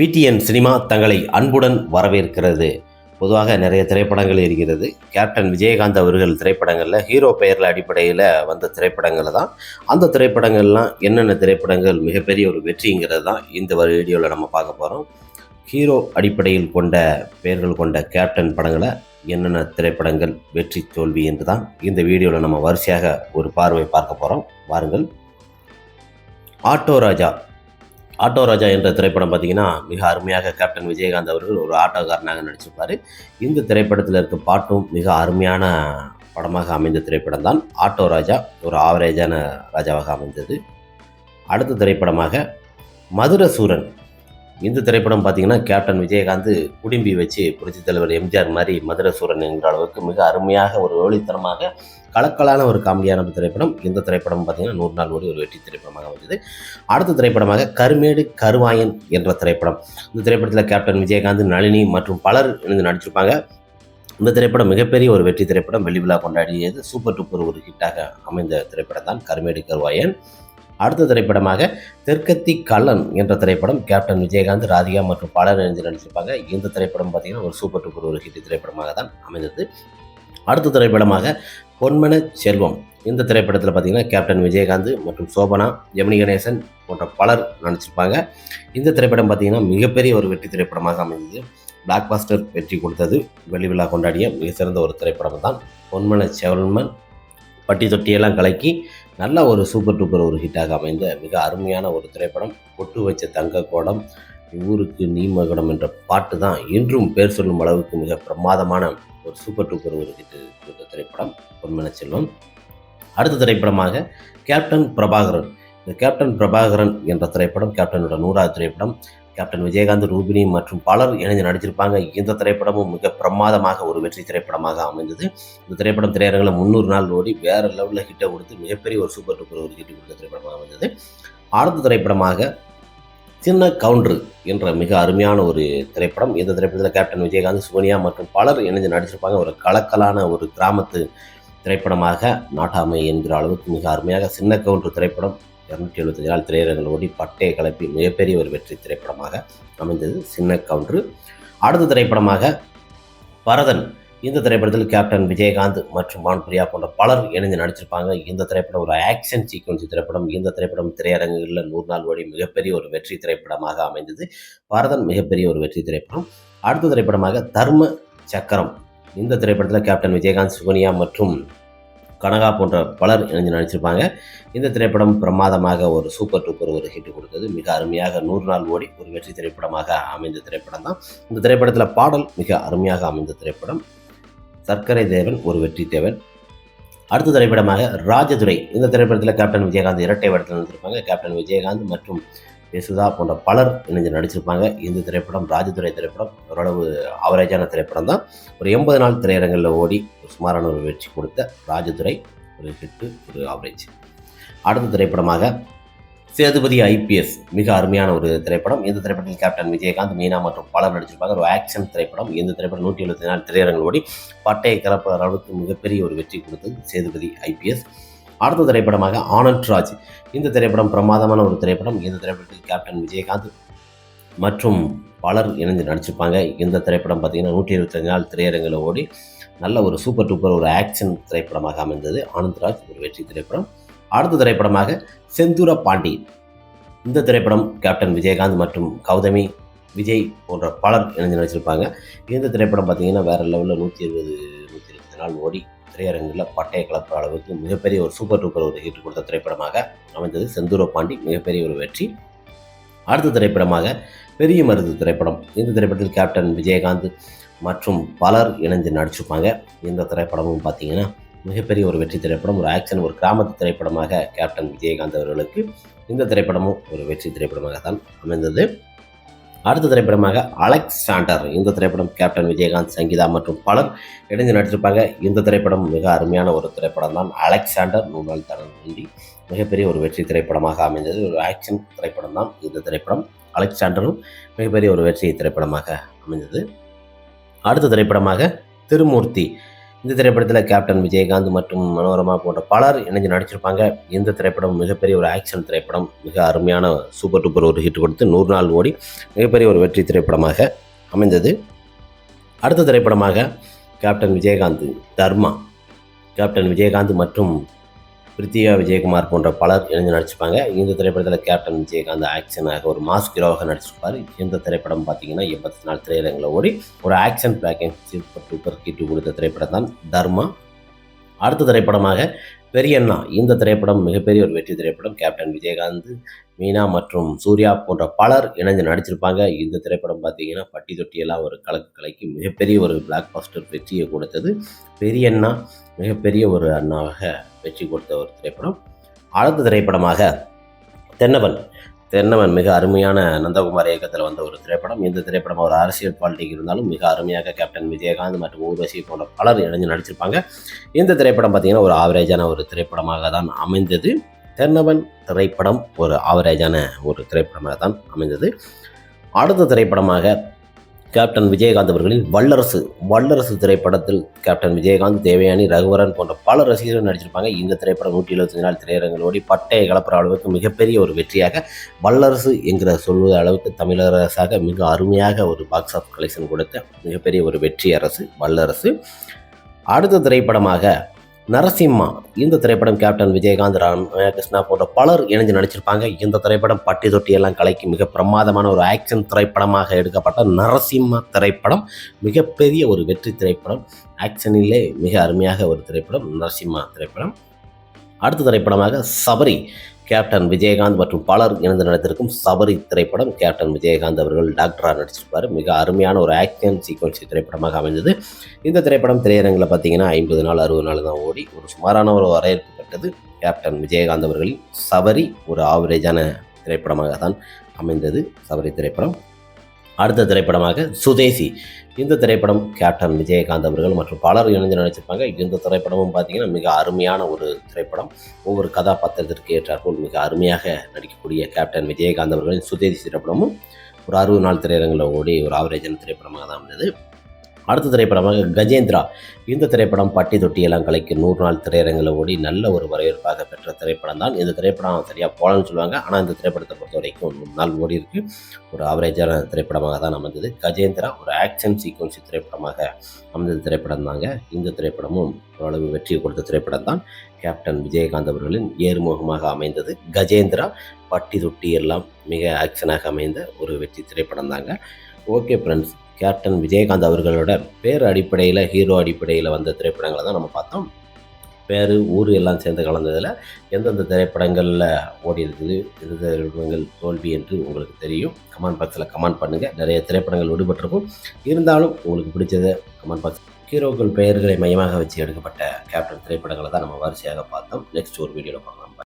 PTN cinema தங்களை அன்புடன் வரவேற்கிறது. பொதுவாக நிறைய திரைப்படங்கள் இருக்கிறது. கேப்டன் விஜயகாந்த் அவர்கள் திரைப்படங்களில் ஹீரோ பெயரில் அடிப்படையில் வந்த திரைப்படங்கள் தான். அந்த திரைப்படங்கள்லாம் என்னென்ன திரைப்படங்கள் மிகப்பெரிய ஒரு வெற்றிங்கிறது தான் இந்த வீடியோவில் நம்ம பார்க்க போகிறோம் ஹீரோ அடிப்படையில் கொண்ட பெயர்கள் கொண்ட கேப்டன் படங்களை என்னென்ன திரைப்படங்கள் வெற்றி தோல்வி என்று தான் இந்த வீடியோவில் நம்ம வரிசையாக ஒரு பார்வை பார்க்க போகிறோம் வாருங்கள். ஆட்டோ ராஜா ஆட்டோ ராஜா என்ற திரைப்படம் பார்த்தீங்கன்னா மிக அருமையாக கேப்டன் விஜயகாந்த் அவர்கள் ஒரு ஆட்டோக்காரனாக நடிச்சிருப்பார். இந்த திரைப்படத்தில் இருக்க பாட்டும் மிக அருமையான படமாக அமைந்த திரைப்படம் தான் ஆட்டோ ராஜா ஒரு ஆவரேஜான ராஜாவாக அமைந்தது. அடுத்த திரைப்படமாக மதுரசூரன் இந்த திரைப்படம் பார்த்தீங்கன்னா கேப்டன் விஜயகாந்த் குடும்பி வச்சு புரட்சித் தலைவர் எம்ஜிஆர் மாதிரி மதுரசூரன் என்கிற அளவுக்கு மிக அருமையாக ஒரு ஒளித்தனமாக கலக்கலான ஒரு காமெடியான திரைப்படம். இந்த திரைப்படம் பார்த்திங்கன்னா நூறு நாள் ஒரு ஒரு வெற்றி திரைப்படமாக வந்தது அடுத்த திரைப்படமாக கருமேடு கருவாயன் என்ற திரைப்படம். இந்த திரைப்படத்தில் கேப்டன் விஜயகாந்த் நளினி மற்றும் பலர் இணைந்து நடிச்சிருப்பாங்க. இந்த திரைப்படம் மிகப்பெரிய ஒரு வெற்றி திரைப்படம். வெள்ளி விழா கொண்டாடியது சூப்பர் டூப்பர் ஒரு ஹிட்டாக அமைந்த திரைப்படம் தான் கருமேடு கருவாயன். அடுத்த திரைப்படமாக தெற்கத்தி கல்லன் என்ற திரைப்படம் கேப்டன் விஜயகாந்த் ராதிகா மற்றும் பலர் இணைந்து நடிச்சிருப்பாங்க. இந்த திரைப்படம் பார்த்தீங்கன்னா ஒரு சூப்பர் டூப்பர் ஒரு ஹிட் திரைப்படமாக தான் அமைந்தது. அடுத்த திரைப்படமாக பொன்மன செல்வம். இந்த திரைப்படத்தில் பார்த்தீங்கன்னா கேப்டன் விஜயகாந்த் மற்றும் சோபனா ஜெமினி கணேசன் போன்ற பலர் நடிச்சிருப்பாங்க. இந்த திரைப்படம் பார்த்தீங்கன்னா மிகப்பெரிய ஒரு வெற்றி திரைப்படமாக அமைந்தது. பிளாக் பாஸ்டர் வெற்றி கொடுத்தது. வெள்ளி விழா கொண்டாடிய மிக சிறந்த ஒரு திரைப்படம் தான் பொன்மன செல்வன் பட்டி தொட்டியெல்லாம் கலக்கி நல்ல ஒரு சூப்பர் டூப்பர் ஒரு ஹிட்டாக அமைந்த மிக அருமையான ஒரு திரைப்படம் பொட்டு வச்ச தங்க கோடம் ஊருக்கு நீ மகுடம் என்ற பாட்டு தான் இன்றும் பேர் சொல்லும் அளவுக்கு மிக பிரமாதமான ஒரு சூப்பர் டூப்பர் ஒரு ஹிட் கொடுத்த திரைப்படம் பொன்மன செல்வம். அடுத்த திரைப்படமாக கேப்டன் பிரபாகரன். இந்த கேப்டன் பிரபாகரன் என்ற திரைப்படம் கேப்டனோட நூறாவது திரைப்படம் கேப்டன் விஜயகாந்த் ரூபினி மற்றும் பலர் இணைந்து நடிச்சிருப்பாங்க. இந்த திரைப்படமும் மிக பிரமாதமாக ஒரு வெற்றி திரைப்படமாக அமைந்தது. இந்த திரைப்படம் திரையரங்கில் முந்நூறு நாள் ஓடி வேறு லெவலில் ஹிட்டை கொடுத்து மிகப்பெரிய ஒரு சூப்பர் டூப்பர் ஒரு ஹிட் கொடுத்த திரைப்படமாக அமைந்தது. அடுத்த திரைப்படமாக சின்ன கவுண்டர் என்ற மிக அருமையான ஒரு திரைப்படம். இந்த திரைப்படத்தில் கேப்டன் விஜயகாந்த் சோனியா மற்றும் பலர் இணைந்து நடிச்சிருப்பாங்க. ஒரு கலக்கலான ஒரு கிராமத்து திரைப்படமாக நாட்டாமை என்கிற அளவுக்கு மிக அருமையாக சின்ன கவுண்டர் திரைப்படம் இரநூத்தி எழுபத்தஞ்சு நாள் திரையரங்கில் ஓடி பட்டையை கலப்பி மிகப்பெரிய ஒரு வெற்றி திரைப்படமாக அமைந்தது சின்ன கவுண்டர். அடுத்த திரைப்படமாக பரதன். இந்த திரைப்படத்தில் கேப்டன் விஜயகாந்த் மற்றும் வான்பிரியா போன்ற பலர் இணைந்து நடிச்சிருப்பாங்க. இந்த திரைப்படம் ஒரு ஆக்ஷன் சீக்வன்ஸ் திரைப்படம். இந்த திரைப்படம் திரையரங்குகளில் நூறு நாள் ஓடி மிகப்பெரிய ஒரு வெற்றி திரைப்படமாக அமைந்தது. பரதன் மிகப்பெரிய ஒரு வெற்றி திரைப்படம். அடுத்த திரைப்படமாக தர்ம சக்கரம். இந்த திரைப்படத்தில் கேப்டன் விஜயகாந்த் சுகன்யா மற்றும் கனகா போன்ற பலர் இணைஞ்சு நடிச்சிருப்பாங்க. இந்த திரைப்படம் பிரமாதமாக ஒரு சூப்பர் டூப்பர் ஒரு ஹிட் கொடுத்தது. மிக அருமையாக நூறு நாள் ஓடி ஒரு வெற்றி திரைப்படமாக அமைந்த திரைப்படம் தான். இந்த திரைப்படத்தில் பாடல் மிக அருமையாக அமைந்த திரைப்படம். சர்க்கரை தேவன் ஒரு வெற்றி தேவன். அடுத்த திரைப்படமாக ராஜதுரை. இந்த திரைப்படத்தில் கேப்டன் விஜயகாந்த் இரட்டை வேடத்தில் நடிச்சிருப்பாங்க. கேப்டன் விஜயகாந்த் மற்றும் யசுதா போன்ற பலர் இணைஞ்சு நடிச்சிருப்பாங்க. இந்த திரைப்படம் ராஜதுரை திரைப்படம் ஓரளவு அவரேஜான திரைப்படம் தான் ஒரு எண்பது நாள் திரையரங்கில் ஓடி சுமாரான ஒரு வெற்றி கொடுத்த ராஜதுரை ஒரு ஹிட்டு ஒரு ஆவரேஜ் அடுத்த திரைப்படமாக சேதுபதி ஐபிஎஸ் மிக அருமையான ஒரு திரைப்படம். இந்த திரைப்படத்தில் கேப்டன் விஜயகாந்த் மீனா மற்றும் பலர் நடிச்சிருப்பாங்க. ஒரு ஆக்ஷன் திரைப்படம். இந்த திரைப்படம் நூற்றி எழுபத்தி நாலு திரையரங்கள் ஓடி பட்டையை கலப்பு அளவுக்கு மிகப்பெரிய ஒரு வெற்றி கொடுத்தது சேதுபதி ஐபிஎஸ் அடுத்த திரைப்படமாக ஆனந்த் ராஜ். இந்த திரைப்படம் பிரமாதமான ஒரு திரைப்படம். இந்த திரைப்படத்தில் கேப்டன் விஜயகாந்த் மற்றும் பலர் இணைந்து நடிச்சிருப்பாங்க. இந்த திரைப்படம் பார்த்திங்கன்னா நூற்றி இருபத்தஞ்சு நாள் திரையரங்கில் ஓடி நல்ல ஒரு சூப்பர் டூப்பர் ஒரு ஆக்ஷன் திரைப்படமாக அமைந்தது. ஆனந்த்ராஜ் ஒரு வெற்றி திரைப்படம். அடுத்த திரைப்படமாக செந்தூர பாண்டி. இந்த திரைப்படம் கேப்டன் விஜயகாந்த் மற்றும் கௌதமி விஜய் போன்ற பலர் இணைந்து நடிச்சிருப்பாங்க. இந்த திரைப்படம் பார்த்திங்கன்னா வேறு லெவலில் நூற்றி இருபது நூற்றி இருபது நாள் ஓடி திரையரங்கில் பட்டையை கலப்புற அளவுக்கு மிகப்பெரிய ஒரு சூப்பர் டூப்பர் ஒரு ஹிட் கொடுத்த திரைப்படமாக அமைந்தது செந்தூர பாண்டி. மிகப்பெரிய ஒரு வெற்றி. அடுத்த திரைப்படமாக பெரிய மருது திரைப்படம். இந்த திரைப்படத்தில் கேப்டன் விஜயகாந்த் மற்றும் பலர் இணைந்து நடிச்சிருப்பாங்க. இந்த திரைப்படமும் பார்த்தீங்கன்னா மிகப்பெரிய ஒரு வெற்றி திரைப்படம் ஒரு ஆக்ஷன் ஒரு கிராமத்து திரைப்படமாக கேப்டன் விஜயகாந்த் அவர்களுக்கு இந்த திரைப்படமும் ஒரு வெற்றி திரைப்படமாக தான் அமைந்தது. அடுத்த திரைப்படமாக அலெக்சாண்டர் இந்த திரைப்படம் கேப்டன் விஜயகாந்த் சங்கீதா மற்றும் பலர் இணைந்து நடிச்சிருப்பாங்க. இந்த திரைப்படம் மிக அருமையான ஒரு திரைப்படம் தான் அலெக்சாண்டர் நூல் தரன் மிகப்பெரிய ஒரு வெற்றி திரைப்படமாக அமைந்தது. ஒரு ஆக்ஷன் திரைப்படம் தான் இந்த திரைப்படம். அலெக்சாண்டரும் மிகப்பெரிய ஒரு வெற்றி திரைப்படமாக அமைந்தது. அடுத்த திரைப்படமாக திருமூர்த்தி. இந்த திரைப்படத்தில் கேப்டன் விஜயகாந்த் மற்றும் மனோரமா போன்ற பலர் இணைஞ்சு நடிச்சிருப்பாங்க. இந்த திரைப்படம் மிகப்பெரிய ஒரு ஆக்ஷன் திரைப்படம். மிக அருமையான சூப்பர் டூப்பர் ஒரு ஹிட் கொடுத்து நூறு நாள் ஓடி மிகப்பெரிய ஒரு வெற்றி திரைப்படமாக அமைந்தது. அடுத்த திரைப்படமாக கேப்டன் விஜயகாந்த் தர்மா. கேப்டன் விஜயகாந்த் மற்றும் பிரித்தியா விஜயகுமார் போன்ற பலர் இணைந்து நடிச்சிருப்பாங்க. இந்த திரைப்படத்தில் கேப்டன் விஜயகாந்த் ஆக்ஷனாக ஒரு மாஸ் ஹீரோவாக நடிச்சிருப்பார். இந்த திரைப்படம் பார்த்தீங்கன்னா எண்பத்தி நாலு திரையரங்கில் ஓடி ஒரு ஆக்ஷன் பேக்கிங் சூப்பர் டூப்பர் கீட்டு கொடுத்த திரைப்படம் தான் தர்மா. அடுத்த திரைப்படமாக பெரியண்ணா இந்த திரைப்படம் மிகப்பெரிய ஒரு வெற்றி திரைப்படம். கேப்டன் விஜயகாந்த் மீனா மற்றும் சூர்யா போன்ற பலர் இணைஞ்சு நடிச்சிருப்பாங்க. இந்த திரைப்படம் பார்த்தீங்கன்னா பட்டி தொட்டியெல்லாம் ஒரு கலக்கு கலைக்கு மிகப்பெரிய ஒரு பிளாக் பாஸ்டர் வெற்றியை கொடுத்தது. பெரியண்ணா மிகப்பெரிய ஒரு அண்ணாவாக வெற்றி கொடுத்த ஒரு திரைப்படம். அடுத்த திரைப்படமாக தென்னவன். தென்னவன் மிக அருமையான நந்தகுமார் இயக்கத்தில் வந்த ஒரு திரைப்படம். இந்த திரைப்படம் ஒரு அரசியல் பாலிட்டிக் இருந்தாலும் மிக அருமையாக கேப்டன் விஜயகாந்த் மற்றும் ஊர்வசி போன்ற பலர் இணைஞ்சு நடிச்சிருப்பாங்க. இந்த திரைப்படம் பார்த்திங்கன்னா ஒரு ஆவரேஜான ஒரு திரைப்படமாக தான் அமைந்தது. தென்னவன் திரைப்படம் ஒரு ஆவரேஜான ஒரு திரைப்படமாக தான் அமைந்தது. அடுத்த திரைப்படமாக கேப்டன் விஜயகாந்த் அவர்களின் வல்லரசு வல்லரசு திரைப்படத்தில் கேப்டன் விஜயகாந்த் தேவயானி ரகுவரன் போன்ற பல ரசிகர்கள் நடிச்சிருப்பாங்க. இந்த திரைப்படம் நூற்றி எழுபத்தஞ்சு நாள் திரையரங்கில் ஓடி பட்டையை கலப்புற அளவுக்கு மிகப்பெரிய ஒரு வெற்றியாக வல்லரசு என்கிற சொல்வது அளவுக்கு தமிழரசாக மிக அருமையாக ஒரு பாக்ஸ் ஆஃப் கலெக்ஷன் கொடுத்த மிகப்பெரிய ஒரு வெற்றி அரசு வல்லரசு. அடுத்த திரைப்படமாக நரசிம்மா. இந்த திரைப்படம் கேப்டன் விஜயகாந்த் ராமகிருஷ்ணா போன்ற பலர் இணைஞ்சு நடிச்சிருப்பாங்க. இந்த திரைப்படம் பட்டி தொட்டி எல்லாம் கலைக்கு மிக பிரமாதமான ஒரு ஆக்ஷன் திரைப்படமாக எடுக்கப்பட்ட நரசிம்மா திரைப்படம். மிகப்பெரிய ஒரு வெற்றி திரைப்படம். ஆக்ஷனிலே மிக அருமையாக ஒரு திரைப்படம் நரசிம்மா திரைப்படம். அடுத்த திரைப்படமாக சபரி கேப்டன் விஜயகாந்த் மற்றும் பலர் இணைந்து நடித்திருக்கும் சபரி திரைப்படம் கேப்டன் விஜயகாந்த் அவர்கள் டாக்டராக நடிச்சிருப்பார். மிக அருமையான ஒரு ஆக்ஷன் சீக்வன்ஸ் திரைப்படமாக அமைந்தது. இந்த திரைப்படம் திரையரங்கில் பார்த்தீங்கன்னா ஐம்பது நாள் அறுபது நாள் தான் ஓடி ஒரு சுமாரான ஒரு வரவேற்பு பெற்றது கேப்டன் விஜயகாந்த் அவர்களின் சபரி ஒரு ஆவரேஜான திரைப்படமாக தான் அமைந்தது சபரி திரைப்படம். அடுத்த திரைப்படமாக சுதேசி. இந்த திரைப்படம் கேப்டன் விஜயகாந்த் அவர்கள் மற்றும் பலர் இணைந்து நடிச்சிருப்பாங்க. இந்த திரைப்படமும் பார்த்தீங்கன்னா மிக அருமையான ஒரு திரைப்படம். ஒவ்வொரு கதாபாத்திரத்திற்கு ஏற்றாற்போல் மிக அருமையாக நடிக்கக்கூடிய கேப்டன் விஜயகாந்த் அவர்களின் சுதேசி திரைப்படமும் ஒரு அறுபது நாள் திரையரங்கில் ஓடி ஒரு ஆவரேஜான திரைப்படமாக தான் இருந்தது அடுத்த திரைப்படமாக கஜேந்திரா. இந்த திரைப்படம் பட்டி தொட்டி எல்லாம் கலைக்கு நூறு நாள் திரையரங்கில் ஓடி நல்ல ஒரு வரவேற்பாக பெற்ற திரைப்படம் தான் இந்த திரைப்படம் சரியாக போகலன்னு சொல்லுவாங்க. ஆனால் இந்த திரைப்படத்தை பொறுத்த வரைக்கும் நூறு நாள் ஓடி இருக்கு. ஒரு ஆவரேஜான திரைப்படமாக தான் அமைந்தது. கஜேந்திரா ஒரு ஆக்ஷன் சீக்வன்சி திரைப்படமாக அமைந்த திரைப்படம் தாங்க இந்த திரைப்படமும் ஓரளவு வெற்றியை கொடுத்த திரைப்படம் தான் கேப்டன் விஜயகாந்த் அவர்களின் ஏறுமுகமாக அமைந்தது. கஜேந்திரா பட்டி தொட்டி எல்லாம் மிக ஆக்ஷனாக அமைந்த ஒரு வெற்றி திரைப்படம் தாங்க ஓகே ஃப்ரெண்ட்ஸ் கேப்டன் விஜயகாந்த் அவர்களோட பேர் அடிப்படையில் ஹீரோ அடிப்படையில் வந்த திரைப்படங்களை தான் நம்ம பார்த்தோம். பேர் ஊர் எல்லாம் சேர்ந்து கலந்ததில் எந்தெந்த திரைப்படங்களில் ஓடி இருக்குது எந்த திரைப்படங்கள் தோல்வி என்று உங்களுக்கு தெரியும். கமெண்ட் பாக்ஸில் கமெண்ட் பண்ணுங்கள் நிறைய திரைப்படங்கள் விடுபட்டிருக்கும். இருந்தாலும் உங்களுக்கு பிடிச்சதை கமெண்ட் பாக்ஸ் ஹீரோக்கள் பெயர்களை மையமாக வச்சு எடுக்கப்பட்ட கேப்டன் திரைப்படங்களை தான் நம்ம வரிசையாக பார்த்தோம். நெக்ஸ்ட் ஒரு வீடியோவில் பார்க்கலாம்.